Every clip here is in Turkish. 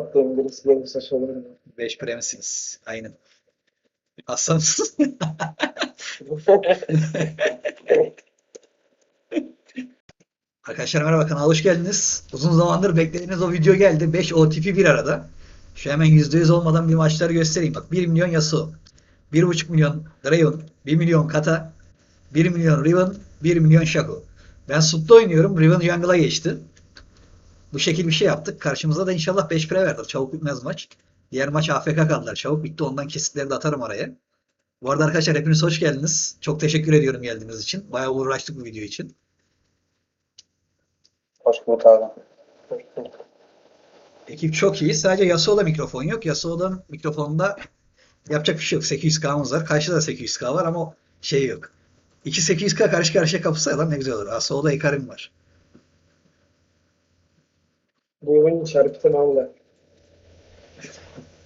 attığım birisi gelirse söylerim. 5 premisiniz. Aynen. Aslanız. Arkadaşlar merhaba kanala hoş geldiniz. Uzun zamandır beklediğiniz o video geldi. 5 OTP bir arada. Şu hemen %100 olmadan bir maçları göstereyim. Bak 1 milyon Yasuo. 1.5 milyon Draven. 1 milyon Kata. 1 milyon Riven. 1 milyon Shaco. Ben Sup'ta oynuyorum. Riven Jungle'a geçti. Bu şekil bir şey yaptık. Karşımıza da inşallah 5 pre verdi. Çabuk bitmez maç. Diğer maç AFK kaldılar. Çabuk bitti. Ondan kesitleri de atarım araya. Bu arada arkadaşlar hepiniz hoş geldiniz. Çok teşekkür ediyorum geldiğiniz için. Bayağı uğraştık bu video için. Hoş bulduk abi. Ekip çok iyi. Sadece Yasuo'da mikrofon yok. Yasuo'da mikrofonda yapacak bir şey yok. 800K'mız var. Karşıda da 800K var ama şey yok. İki 800K karşı karşıya kapısa lan ne güzel olur. Yasuo'da Ikarim var. Bu oyunun çarpıtını aldı.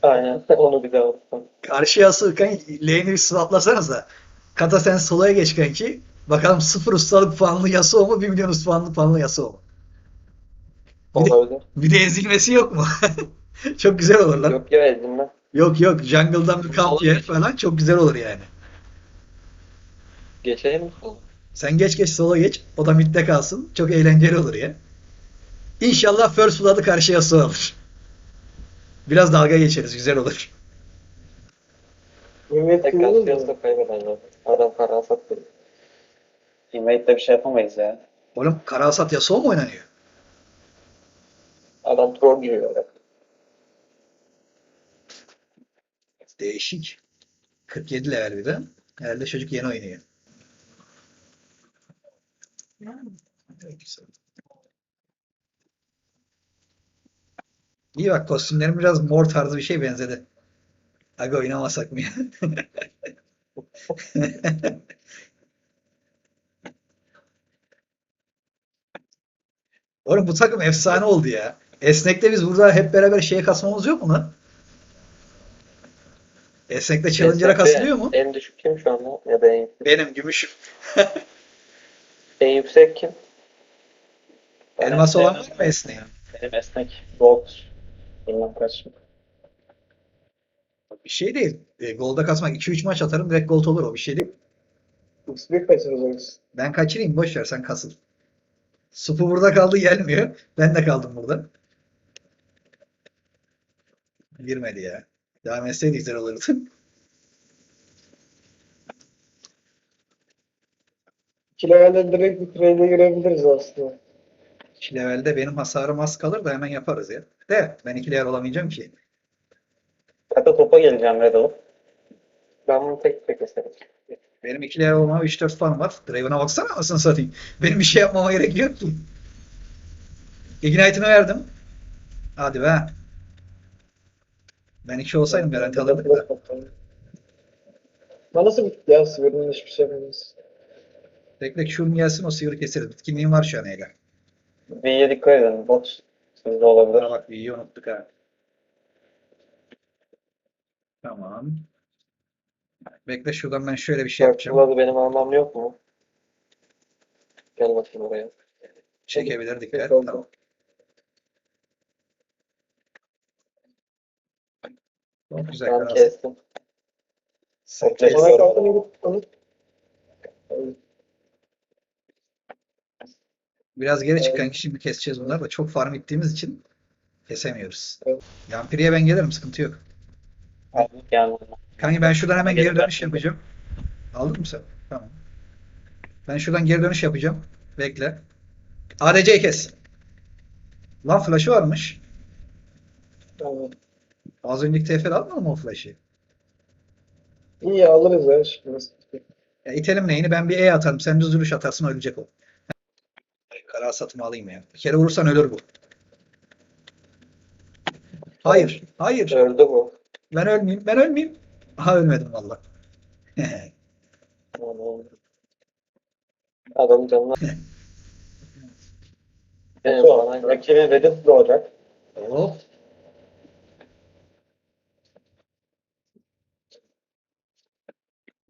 Aynen onu bir daha unuttum. Karşı Yasuo kan lane'i bir swaplasanız da. Kata sen soloya geç kanki. Bakalım 0 ustalık puanlı Yasuo mu? 1 milyon puanlı puanlı Yasuo mu? Bir de, Olabilir. bir de ezilmesi yok mu? Çok güzel olur lan. Yok ya ezilme. Yok yok jungle'dan bir kamp yer falan çok güzel olur yani. Geçeyim mi? Sen geç geç sola geç. O da midde kalsın. Çok eğlenceli olur ya. İnşallah First Blood'ı karşıya su alır. Biraz dalga geçeriz. Güzel olur. Ümmet Tek kullanır mı? karşıyası kaybeden zaten. Adam karar sattı. Teammate'de bir şey yapamayız ya. Oğlum Karasat Yasuo mu oynanıyor? Adam troll giriyor. ya. Değişik. 47 level bir de. Herhalde çocuk yeni oynuyor. Evet, güzel. İyi bak kostümlerim biraz mor tarzı bir şey benzedi. Aga oynamasak mı ya? Oğlum bu takım efsane oldu ya. Esnek'te biz burada hep beraber şeye kasmamız yok mu lan? Esnek'te Challenger'a Esnek'te kasılıyor mu? En düşük kim şu anda? Ya da en, Benim gümüşüm. en yüksek kim? Elmas olan var mı Esnek? Benim esnek gold. Bir şey değil. E, Gold'a kasmak 2-3 maç atarım direkt gold olur o bir şey değil. X1 kaçırız o yüzden. Ben kaçırayım boş ver sen kasıl. Supu burada kaldı gelmiyor. Ben de kaldım burada. Girmedi ya. Devam etseydi güzel olurdu. İki levelde direkt bir trade'e girebiliriz aslında. 2 levelde benim hasarım az kalır da hemen yaparız ya. De ben 2 level olamayacağım ki. Kata topa geleceğim Red alıp. Ben bunu tek tek keserim. Benim 2 level olmama 3-4 fan var. Draven'a baksana anasını satayım. Benim bir şey yapmama gerek yok ki. Ignite'ını verdim. Hadi be. Ben 2 olsaydım garanti alırdık da. Bana nasıl bitti ya Sivri'nin hiçbir şey yapamaz. Bekle Q'm gelsin o sivri keseriz. Bitkinliğim var şu an Ega. B'ye dikkat edin. Bot sizde olabilir. Bana bak iyi unuttuk ha. Tamam. Bekle şuradan ben şöyle bir şey yapacağım. First benim almam yok mu? Gel bakayım oraya. Çekebilir dikkat. Tamam. Çok güzel Ben kestim. Sen Okey. kes. Bana kaldı mı onu? Biraz geri çık Evet. kanki şimdi keseceğiz bunları da çok farm ettiğimiz için kesemiyoruz. Evet. Yampiri'ye ben gelirim sıkıntı yok. Yani Kanki ben şuradan hemen geri dönüş dön. yapacağım. Aldın mı sen? Tamam. Ben şuradan geri dönüş yapacağım. Bekle. ADC'yi kes. Lan flash'ı varmış. Tamam. Az önceki TFL almadın mı o flash'ı? İyi alırız ya şimdi. Ya itelim neyini ben bir E atarım. Sen düz duruş atarsın ölecek o. Kara satımı alayım ya. Bir kere vurursan ölür bu. Hayır. Hayır. Öldü bu. Ben ölmeyeyim. Ben ölmeyeyim. Aha ölmedim valla. Adam canına. Benim Sonra bana rakibin Reddit doğacak. Hop.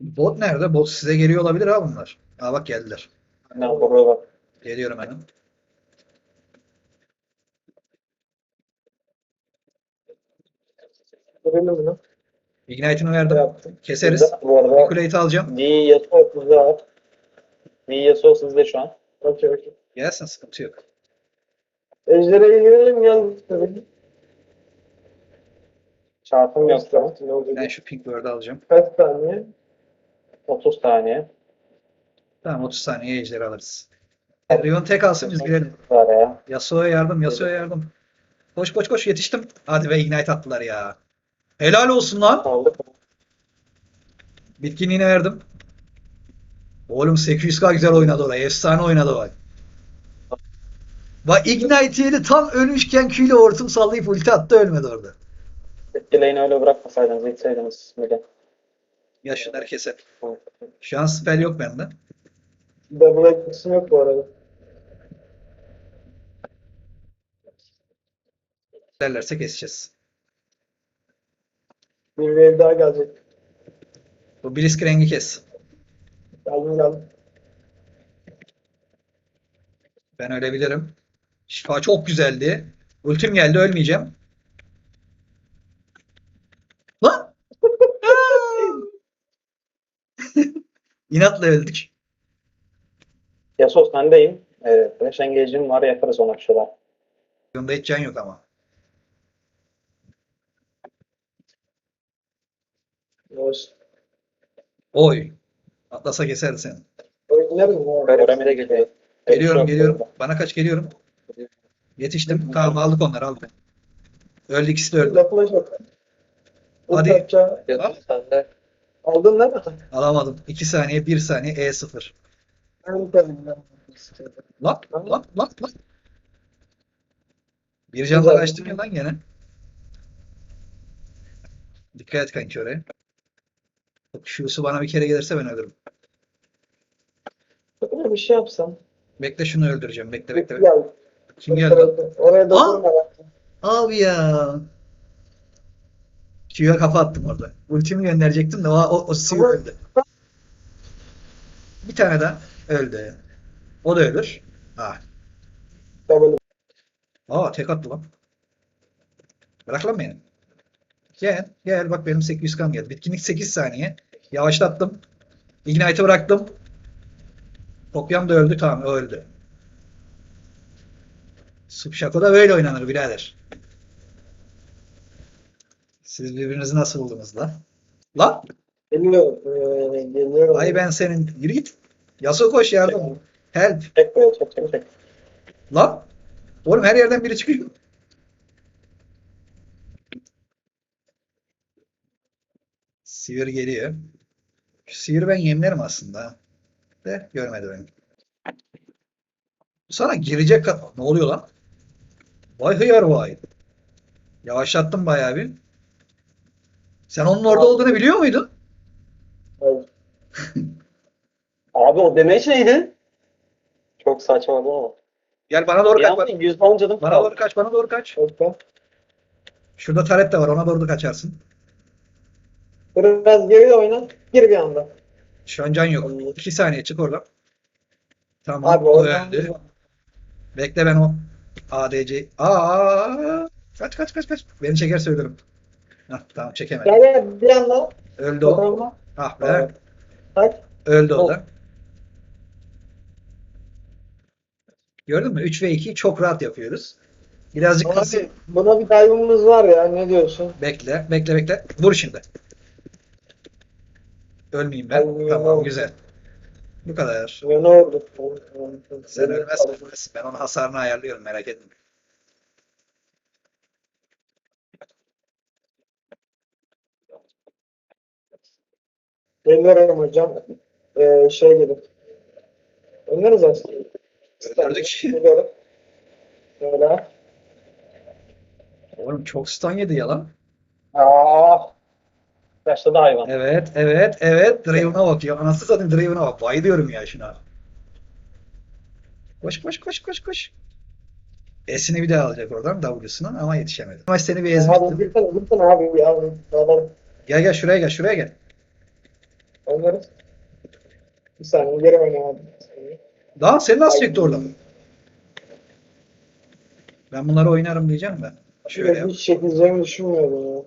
Bot nerede? Bot size geliyor olabilir ha bunlar. Aa bak geldiler. ne yapıyor? Geliyorum hemen. Görelim bunu. Ignite'ını verdim. yaptım? Keseriz. Bu arada Kuleyi alacağım. Sizde var. V Yasuo sizde şu an. Okey okey. Gelsin sıkıntı yok. Ejder'e girelim gel. Tabii. Çarpım yok. Ne olacak? Ben şu pink bird'ı alacağım. Kaç saniye? 30 saniye. Tamam 30 saniye ejderi alırız. Riven tek alsın biz girelim. Yasuo'ya yardım, Yasuo'ya yardım. Koş koş koş yetiştim. Hadi be ignite attılar ya. Helal olsun lan. Aldık. Bitkinliğini verdim. Oğlum 800k güzel oynadı oraya. Efsane oynadı bak. Bak Ignite yedi tam ölmüşken Q ile hortum sallayıp ulti attı ölmedi orada. Etkileyin öyle bırakmasaydınız. İtseydiniz. Mide. Ya şunları keser. Şu an spell yok bende. Double X'in yok bu arada. Derlerse keseceğiz. Bir wave daha gelecek. Bu Blitzcrank'i kes. Geldim geldim. Ben öyle bilirim. Şifa çok güzeldi. Ultim geldi ölmeyeceğim. Lan! İnatla öldük. Yasuo sendeyim. Evet. Flash engage'im var. Yaparız ona bir şeyler. Bunda hiç can yok ama. Hoş. Oy. Atlasa keser seni. Öğrenmede geliyor. Geliyorum geliyorum. Bana kaç geliyorum. Yetiştim. Tamam aldık onları aldık. Öldü ikisi de öldü. Yok. Hadi. Al. Aldın değil mi? Alamadım. 2 saniye 1 saniye E0. Ben tabii. Lan lan lan lan. Bir canla Güzel. açtım ya lan gene. Dikkat et kanki oraya. Şusu bana bir kere gelirse ben ölürüm. Böyle bir şey yapsam. Bekle şunu öldüreceğim. Bekle bekle. bekle. Gel. Kim geldi? Oraya durma. Abi ya. Q'ya kafa attım orada. Ultimi gönderecektim de o, o, o öldü. Bir tane daha öldü. O da ölür. Ah. Double. Aa tek attı lan. Bırak lan beni. Gel. Gel bak benim 800 kan geldi. Bitkinlik 8 saniye. Yavaşlattım. Ignite'ı bıraktım. Kopyam da öldü. Tamam öldü. Subşako da böyle oynanır birader. Siz birbirinizi nasıl buldunuz lan? Lan? Ee, geliyor. Ay ben senin. Yürü git. Yasuo koş yardım. Help. Çek çek. Lan. Oğlum her yerden biri çıkıyor. Sivir geliyor. Şu siviri ben yemlerim aslında. De görmedi beni. Sana girecek kafa. Ne oluyor lan? Vay hıyar vay. Yavaşlattım bayağı bir. Sen onun orada olduğunu biliyor muydun? Hayır. Abi o demeç neydi? Çok saçma ama. Gel bana doğru kaç. Bana, 110 canım bana kaldı. doğru kaç. Bana doğru kaç. Orta. Şurada taret de var. Ona doğru da kaçarsın. Biraz geri oyna. Gir bir anda. Şu an can yok. 2 saniye çık oradan. Tamam. Abi o oradan öldü. Bekle ben o ADC. Aa! Kaç kaç kaç kaç. Beni çekerse ölürüm. Hah, tamam çekemedim. Gel gel bir anda. Öldü o. Tamam. Ah be. Kaç. Öldü o Ol. da. Gördün mü? 3 ve 2'yi çok rahat yapıyoruz. Birazcık kasıp Abi buna bir dive'ımız var ya. Ne diyorsun? bekle. Bekle bekle. Vur şimdi. Ölmeyeyim ben. Ölmeyeyim, Tamam oldu. güzel. Bu kadar. Ya ne oldu? Sen ölmezsin. Ben onun hasarını ayarlıyorum merak etme. Geliyorum hocam. Ee, şey gelip. Oynarız aslında. Geliyorum. Böyle. Oğlum çok stun yedi ya lan. Aa. Başladı hayvan. Evet, evet, evet. Draven'a bak ya. Anasını satayım Draven'a bak. Bayılıyorum ya şuna. Koş, koş, koş, koş, koş. S'ini bir daha alacak oradan W'sunu ama yetişemedi. Ama seni bir ezmiştim. girsene girsene abi ya. Adam Gel gel şuraya gel, şuraya gel. oynarız. Bir saniye geri oyna abi. Bir saniye. Daha seni nasıl Ay. çekti oradan? Ben bunları oynarım diyeceğim de. Şöyle yap. Hiç çekileceğimi düşünmüyordum ya.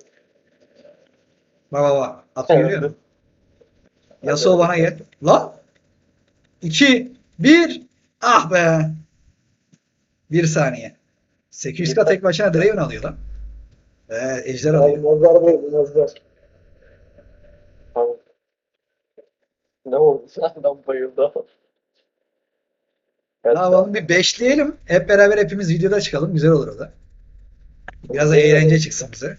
Bak bak bak. Atı Evet. görüyor musun? Yasuo bana gel. Lan. 2 1 Ah be. 1 saniye. 800k tek başına Draven alıyor lan. Ee, ejder alıyor. Da almazlar. Tamam. Ne oldu? Adam bayıldı. Ne yapalım bir beşleyelim. Hep beraber hepimiz videoda çıkalım. Güzel olur o da. Biraz da eğlence çıksın bize.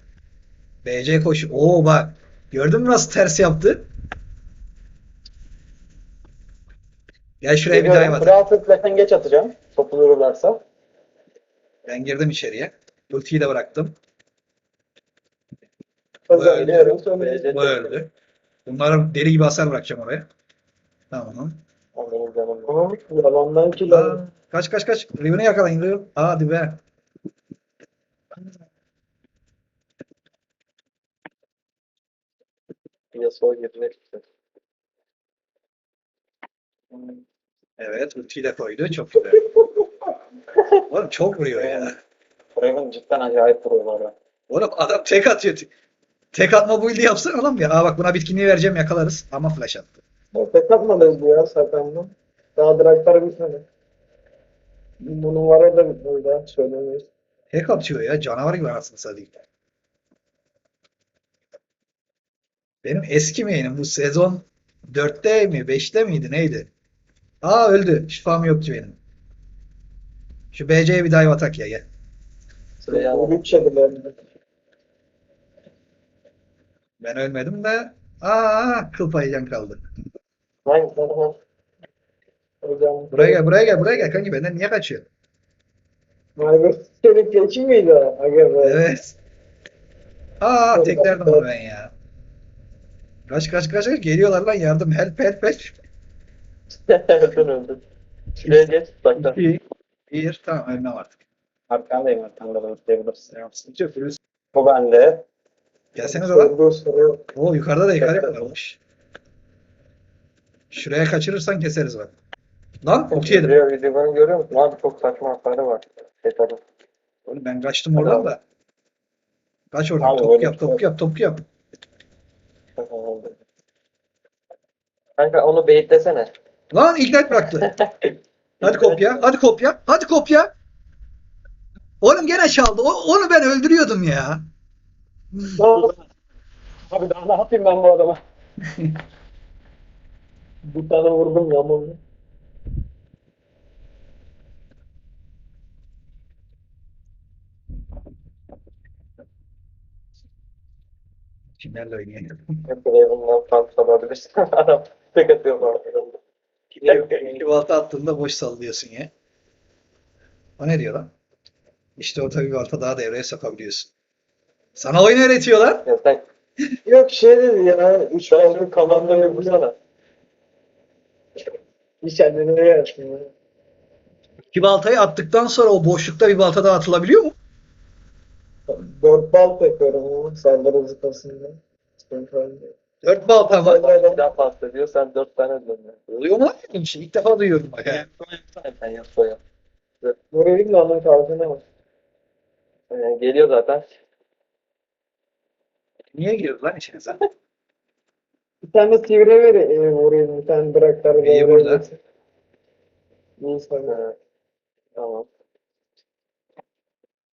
BC koş. Oo bak. Gördün mü nasıl ters yaptı? Gel şuraya bir dive atalım. Fransız flash'ten geç atacağım. Topu dururlarsa. Ben girdim içeriye. Ultiyi de bıraktım. Biliyorum. biliyorum. Bu öldü. Bunları deli gibi hasar bırakacağım oraya. Tamam. Benim canım. Yalandan Aa, aldım. kaç kaç kaç. Riven'i yakalayın Riven. Hadi be. Yasuo girdi. Evet ultiyi de koydu. Çok güzel. Oğlum çok vuruyor ya. Raven cidden acayip vuruyor bu arada. Oğlum adam tek atıyor. Tek atma build'i yapsana oğlum ya. Aa bak buna bitkinliği vereceğim yakalarız. Ama flash attı. Tek atmadınız bu ya zaten. Daha draklar bitmedi. Bunun var da bitmedi daha söylemeyiz. Tek atıyor ya. Canavar gibi anasını satayım. Benim eski main'im bu sezon 4'te mi 5'te miydi neydi? Aa öldü. Şifam yok ki benim. Şu BC'ye bir dive atak ya gel. Sıraya Bu. Ben ölmedim de aa kıl payı can kaldı. Hangi tarafa? Hocam. Buraya gel buraya gel buraya gel kanki benden niye kaçıyor? Margaret Çelik geçi miydi? Aga be. Evet. Aa teklerdim onu ben ya. Kaç kaç kaç kaç geliyorlar lan yardım help help help. öldün öldün. Şuraya geç. Uzaktan. Bir, bir tamam ölmem artık. Arkandayım arkanda da diyebilirsin. Tamam sıkıntı yok. Fluis. Bu bende. Gelsenize lan. Oo yukarıda da yukarı varmış. Şuraya kaçırırsan keseriz bak. Lan ok yedim. Video, videolarını görüyor musun? Abi çok saçma hatları var. Yeter. Oğlum ben kaçtım oradan da. Kaç oradan. Abi Topuk yap, bir şey topuk yap, topuk yap. Kanka onu beyitlesene. Lan ignite bıraktı. Hadi kopya, hadi kopya, hadi kopya. Oğlum gene çaldı. O, onu ben öldürüyordum ya. Abi daha ne yapayım ben bu adama? Bir tane vurdum ya bunu. Kimlerle oynayalım? Hep Raven'dan fark alabilirsin. Adam tek atıyor arada. İki, balta attığında boş sallıyorsun ya. O ne diyor lan? İşte orta bir balta daha devreye sokabiliyorsun. Sana oyun öğretiyorlar. Ya sen Yok şey dedi ya. Üç tane şu kamandanı vursana. Bir kendine ne yapsın ya. İki baltayı attıktan sonra o boşlukta bir balta daha atılabiliyor mu? Dört bal yapıyorum ama saldırı zıplasında. Dört balta var. Bir daha pasta diyor sen dört tane dönüyor. Oluyor mu lan bir şey? İlk defa duyuyorum bak ya. Sen yap soya. Değil mi onun kalkına bak. Yani geliyor zaten. Niye giriyor lan içine sen? Bir tane sivri ver e, vurayım. Bir tane draktar. İyi burada. Ha, Tamam.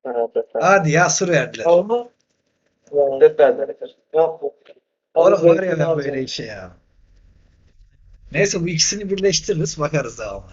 Ha, Hadi ya sır verdiler. Ya, Set verdiler. yapma. Oğlum var ya alacağım. böyle işe ya. Neyse bu ikisini birleştiririz bakarız devamlı.